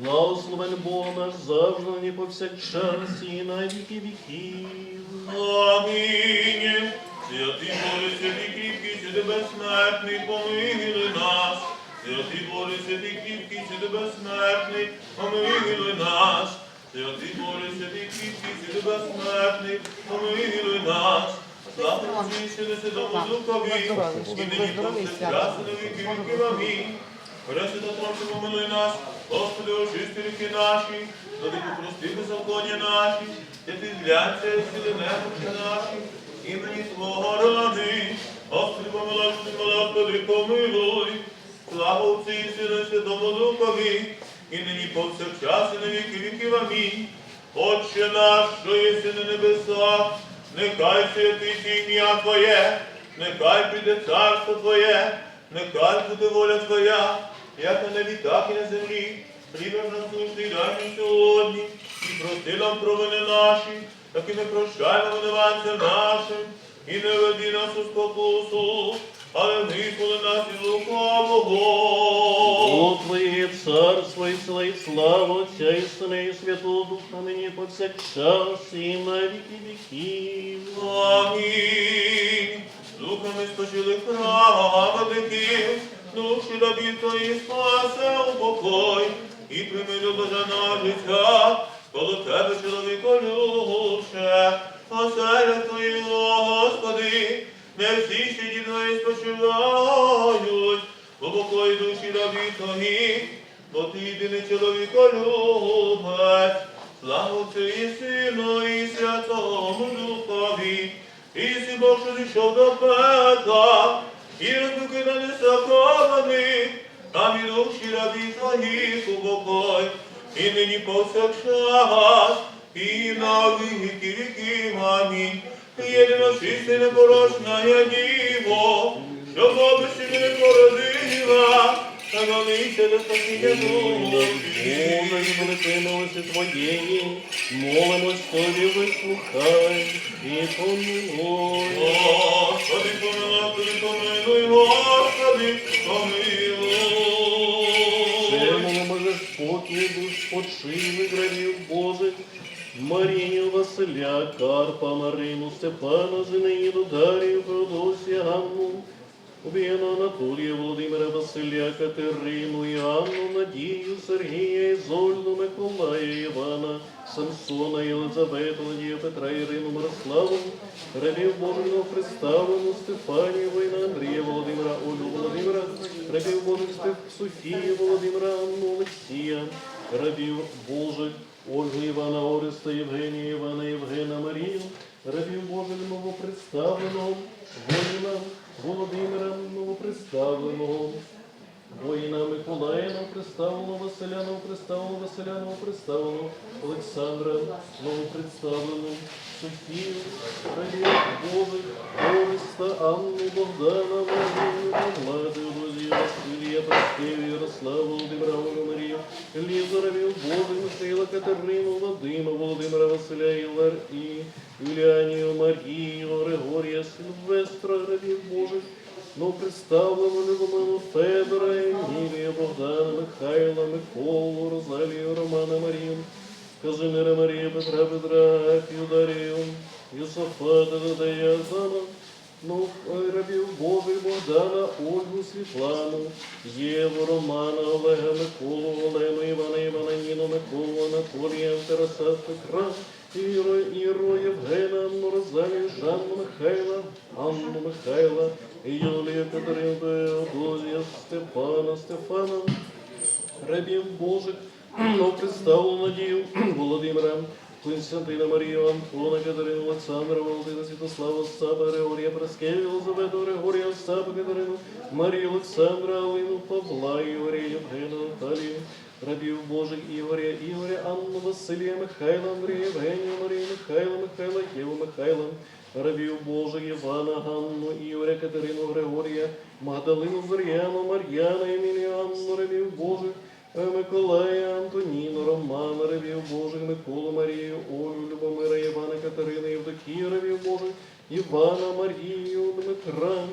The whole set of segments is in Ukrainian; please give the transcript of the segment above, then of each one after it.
Благословен Бог наш завжди, нині повсякчас і на віки віків. Амінь. Святий Боже, святий кріпкий, святий безсмертний, помилуй нас. Святий Боже, святий кріпкий, святий безсмертний, помилуй нас. Святий Боже, святий кріпкий, святий безсмертний, помилуй нас. І Сину, Святому Духові, і нині повсякчас і на віки віків. Амінь. Пресвята Тройця, помилуй нас, Господи, очисти ріки наші, владику прости беззаконня наші, святи зляться, сили немочі наші, імені Твого ради. Господи, помилуй, Господи, помилуй. Слава Отцю і Сину, Святому Духові, і нині повсякчас, і на віки віків. Амінь. Отче наш, що єси на небесах, нехай святиться ім'я Твоє, нехай піде царство Твоє, нехай буде воля Твоя, як на небі, так і на землі. Хліб наш насущний дай нам сьогодні, і прости нам провини наші, як і ми прощаємо винуватцям нашим, і не веди нас у спокусу, але визволи нас із лукавого. О, Твоє царство і сила, і слава Отця і Сина, і Святого Духа, нині повсякчас і на віки віків. Амінь. Духами спочили праведників, душі рабі твої спасе упокой, і прийми до бажаного життя, коло тебе чоловіко любше, оселя твої, Господи, не всі ще ді твої спочивають, упокой душі рабі твої, бо ти єдиний чоловіко любець, Отцю і Сину, і Святому Духові, і що зійшов до пекла, і розбуки не несакованих, а від душі рабі твоїх упокой, і нині повсякчас, і на віки віків. Амінь. Єдино чисте непорочна я діво, що не породила, та молися до спасіння. Боже, і великої милості Твоєї, молимось Тобі, вислухай і помилуй. Господи, помилуй, помилуй, Господи, помилуй. Чему може спокій душ почили гравів Божих, Марію, Василя, Карпа, Марину, Степана, Зинаїду, Дарію, Феодосія, Ганну, Убіяна Анатолія, Володимира, Василя, Катерину, Іанну, Надію, Сергія, Ізольду, Миколая, Івана, Самсона, Єлизавету, Надію, Петра, Ірину, Мирославу, рабів Божого представлену, Стефанію, Война, Андрія, Володимира, Олю, Володимира, рабів Божих Стеф, Софію, Володимира, Анну, Олексія, рабів Божих, Ольгу, Івана, Ореста, Євгенія, Івана, Євгена, Марію, рабів Божих новопредставленого, Володимира, новоприставленого, Воїна Миколая новоприставленого, Василя новоприставленого, Василя новоприставленого, Олександра новоприставленого, Софію, Рабів Божих, Ориста, Анну, Богдана, Павла, Теодозію, Василія, Простевію, Ярославу, Володимира, Марію, Лізу, Рабів Божих, Михайла, Катерину, Вадима, Володимира, Василя, Ілар і Юліанію, Марію, Григорія, Сильвестра, Рабів Божих, Ну, представлено Любомилу Федора, Емілія, Богдана, Михайла, Миколу, Розалію, Романа, Марію, Казимира Марія, Петра, Петра, Афію, Дарію, Юсофата, Додая, Зана, ну, рабів Божих, Богдана, Ольгу, Світлану, Єву, Романа, Олега, Миколу, Олену, Івана, Івана, Ніну, Миколу, Анатолія, Тараса, Петра, Іро, Іро, Євгена, Анну, Жанну, Михайла, Анну, Михайла, Юлія, Катерину, Теодозія, Степана, Стефана, рабів Божих, ну, представлену Надію, Володимира, Константина, Марію, Антона, Катерину, Олександра, Володимира, Святослава, Остапа, Григорія, Праскеві, Елизавету, Григорія, Остапа, Катерину, Марію, Олександра, Алину, Павла, Ігоря, Євгена, Наталію, рабів Божих, Ігоря, Ігоря, Анну, Василія, Михайла, Андрія, Євгенію, Марію, Михайла, Михайла, Єву, Михайла, рабів Божих, Івана, Ганну, Ігоря, Катерину, Григорія, Магдалину, Зоряну, Мар'яна, Емілію, Анну, рабів Божих, Миколая, Антоніну, Романа, рабів Божих, Миколу, Марію, Олю, Любомира, Івана, Катерини, Євдокію, рабів Божих, Івана, Марію, Дмитра,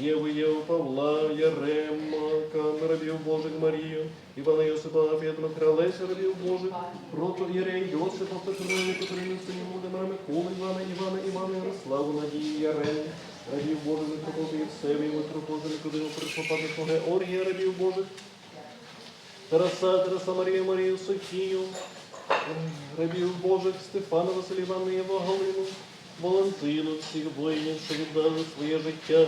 Єви, Єву, Павла, Ярема, рабів Божих Марію, Івана Йосипа, Федора, Кралеся, рабів Божих, Прото, Єрея, Йосипа, Петрину, Катерину, Синю, Володимира, Миколи, Івана, Івана, Івана, Ярославу, Надії, Ярему, рабів Божих, Митрополи, Євсевію, Митрополи, Никодиму, Пресвопадних, Георгія, рабів Божих, Тараса, Тараса, Марію, Марію, Софію, рабів Божих, Стефана, Василя Івана, Єва, Галину, Валентину, всіх воїнів, що віддали своє життя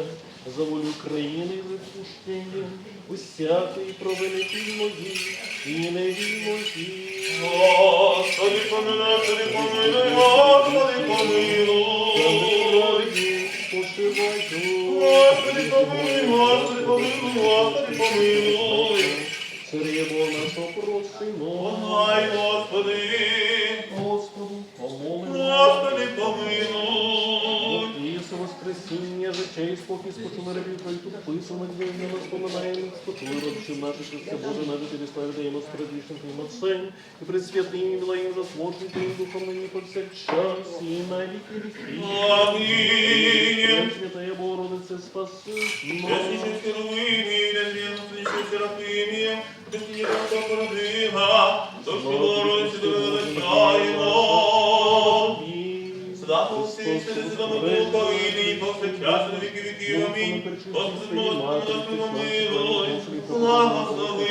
за волю країни і відпущення, усякої провини ті мої, і не вій. Господи, помилуй, Господи, помилуй, Господи, помилуй. Пошивай, Господи, помилуй, Господи, помилуй, Господи, помилуй. Сирємо нашого просимо, Помагай, Господи, і спокій спочили рабів твоїх писано, де ми розпоминаємо, спочили родичів наших, Христе Боже, навіть тобі слави даємо з предвічним Твоїм Отцем, і пред святим і милаєм засвочим Твоїм Духом нині повсякчас, і на віки віки. Амінь. Святая Богородице, спаси нас. Ясніший Херовимі, незвісно Серафимі, Христині Бога породила, то що Богородиці Що ти з вами Бога, і нині повсякчас, на віки віків. Амінь. Господи, Господи, помилуй, благослови.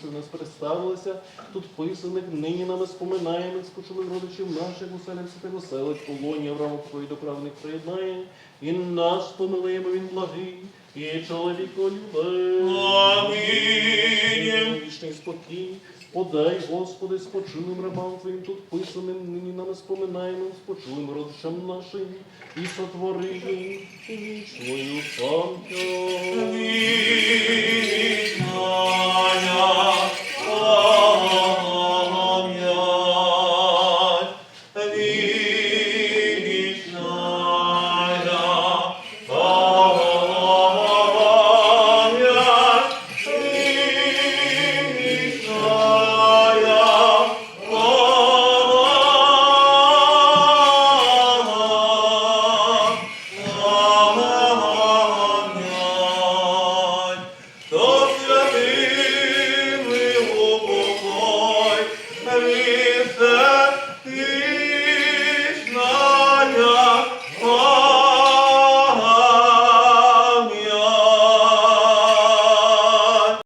що нас представилося, тут писаних, нині нами споминаємо, спочили родичів наших, уселям святих оселить, полоні Авраама твої до правних приєднає, і нас помилуємо, він благий, і чоловіколюбив. Амінь. Вічний спокій, подай, Господи, спочилим рабам Твоїм тут писаним, нині на споминаємо, спочилим родичам нашим, і сотвори вічною пам'ять.